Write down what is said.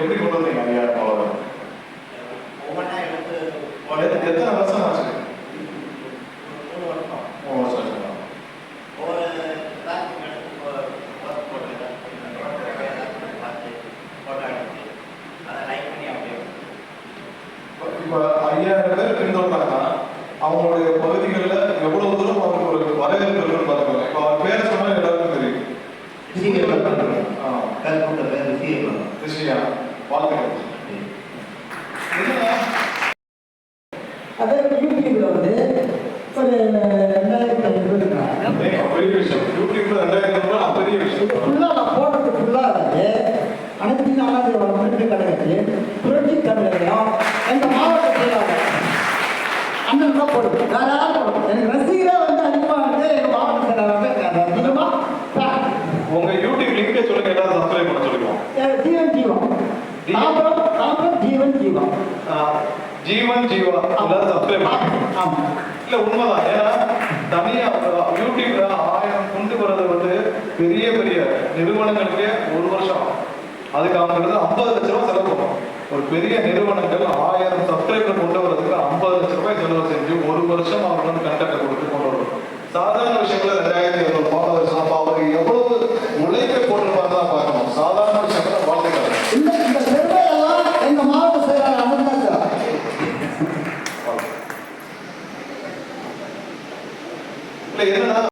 எப்படி கொண்டு வந்தீங்க ஒவ்வொன்றா எடுத்து எத்தனை வருஷம் ஆச்சு? மூணு வருஷம். அப்படியே இப்போ ஐயாயிரம் பேர் பின்தொடர்றாங்கன்னா அவங்களுடைய பகுதிகளில் எவ்வளவு தூரம் அவருக்கு ஒரு வரவேற்பு இருக்குன்னு பார்த்துக்கோங்க இப்போ அவர் பேர் சொன்னா எல்லாருக்கும் தெரியும். ரிசீவ் பண்ணுறேன் வாழ்த்துக்கள் அதே யூடியூப்ல வந்து ஒரு ரெண்டாயிரத்தி ஐநூறு இருக்காங்க பெரிய விஷயம் யூடியூப்ல பெரிய விஷயம் ஃபுல்லாக நான் போடுறது ஃபுல்லாக வந்து அனைத்து நாளாக முன்னேற்ற கழகத்தில் புரட்சி தமிழகம் எங்கள் மாவட்டத்தில் அண்ணன் தான் போடுது வேற யாரும் எனக்கு ரசிகரே வந்து அதிகமாக வந்து எங்கள் மாவட்ட செயலாளர் அதிகமாக உங்க யூடியூப் லிங்கை சொல்லுங்க எல்லாரும் சப்ஸ்கிரைப் பண்ண சொல்லுங்க தாம்பரம் தாம்பரம் ஜீவன் ஜீவம் ஆ, ஜீவன் ஜீவா எல்லாரும் சப்ஸ்கிரைப் ஆமாம் இல்ல உண்மைதான் ஏன்னா தனியா யூடியூப்ல ஆயிரம் கொண்டு வர்றது வந்து பெரிய பெரிய நிறுவனங்களுக்கே ஒரு வருஷம். அதுக்கு அவங்க கிட்ட ஐம்பது லட்ச ரூபாய் செலவு பண்ணும் ஒரு பெரிய நிறுவனங்கள் ஆயிரம் சப்ஸ்கிரைபர் கொண்டு வரதுக்கு ஐம்பது லட்ச ரூபாய் செலவு செஞ்சு ஒரு வருஷம் அவங்க வந்து கண்டக்ட் கொடுத்து கொண்டு வரணும் சாதாரண விஷயங்கள ரெண்டாயிரத்தி இருநூறு ஃபாலோவர்ஸ் அப்போ அவருக்கு எவ்வளவு உழைப்பை போட்டிருப்பாங்க தான் பார்க்கணும் சாதாரண விஷயங்கள வாழ்த்துக்கள் இந்த இந்த பெருமையெல்லாம் எங்கள் மாவட்ட செயலாளர் அண்ணன் தான் சார் இல்ல என்னன்னா